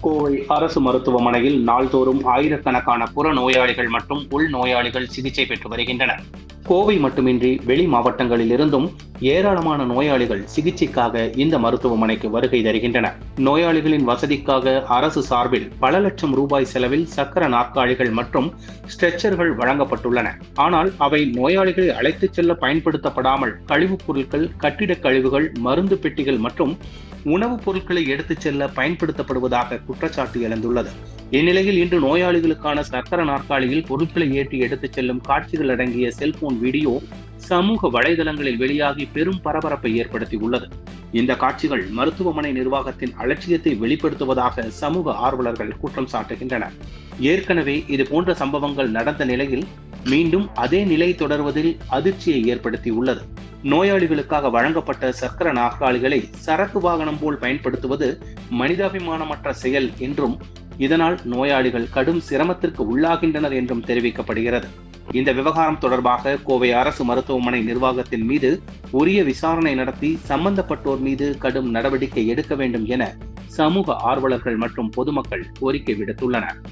கோவை அரசு மருத்துவமனையில் நாள்தோறும் ஆயிரக்கணக்கான புற நோயாளிகள் மற்றும் உள் நோயாளிகள் சிகிச்சை பெற்று வருகின்றனர். கோவை மட்டுமின்றி வெளி மாவட்டங்களில் இருந்தும் ஏராளமான நோயாளிகள் சிகிச்சைக்காக இந்த மருத்துவமனைக்கு வருகை தருகின்றன. நோயாளிகளின் வசதிக்காக அரசு சார்பில் பல லட்சம் ரூபாய் செலவில் சக்கர நாற்காலிகள் மற்றும் ஸ்ட்ரெச்சர்கள் வழங்கப்பட்டுள்ளன. ஆனால் அவை நோயாளிகளை அழைத்துச் செல்ல பயன்படுத்தப்படாமல் கழிவுப் பொருட்கள் கட்டிடக் கழிவுகள் மருந்து பெட்டிகள் மற்றும் உணவுப் பொருட்களை எடுத்துச் செல்ல பயன்படுத்தப்படுவதாக குற்றச்சாட்டு எழுந்துள்ளது. இந்நிலையில் இன்று நோயாளிகளுக்கான சக்கர நாற்காலியில் பொருட்களை ஏற்றி எடுத்துச் செல்லும் காட்சிகள் அடங்கிய செல்போன் வீடியோ சமூக வலைதளங்களில் வெளியாகி பெரும் பரபரப்பை ஏற்படுத்தியுள்ளது. இந்த காட்சிகள் மருத்துவமனை நிர்வாகத்தின் அலட்சியத்தை வெளிப்படுத்துவதாக சமூக ஆர்வலர்கள் குற்றம் சாட்டுகின்றனர். ஏற்கனவே இது போன்ற சம்பவங்கள் நடந்த நிலையில் மீண்டும் அதே நிலை தொடர்வதில் அதிர்ச்சியை ஏற்படுத்தியுள்ளது. நோயாளிகளுக்காக வழங்கப்பட்ட சக்கர நாற்காலிகளை சரக்கு வாகனம் போல் பயன்படுத்துவது மனிதாபிமானமற்ற செயல் என்றும் இதனால் நோயாளிகள் கடும் சிரமத்திற்கு உள்ளாகின்றனர் என்றும் தெரிவிக்கப்படுகிறது. இந்த விவகாரம் தொடர்பாக கோவை அரசு மருத்துவமனை நிர்வாகத்தின் மீது உரிய விசாரணை நடத்தி சம்பந்தப்பட்டோர் மீது கடும் நடவடிக்கை எடுக்க வேண்டும் என சமூக ஆர்வலர்கள் மற்றும் பொதுமக்கள் கோரிக்கை விடுத்துள்ளனர்.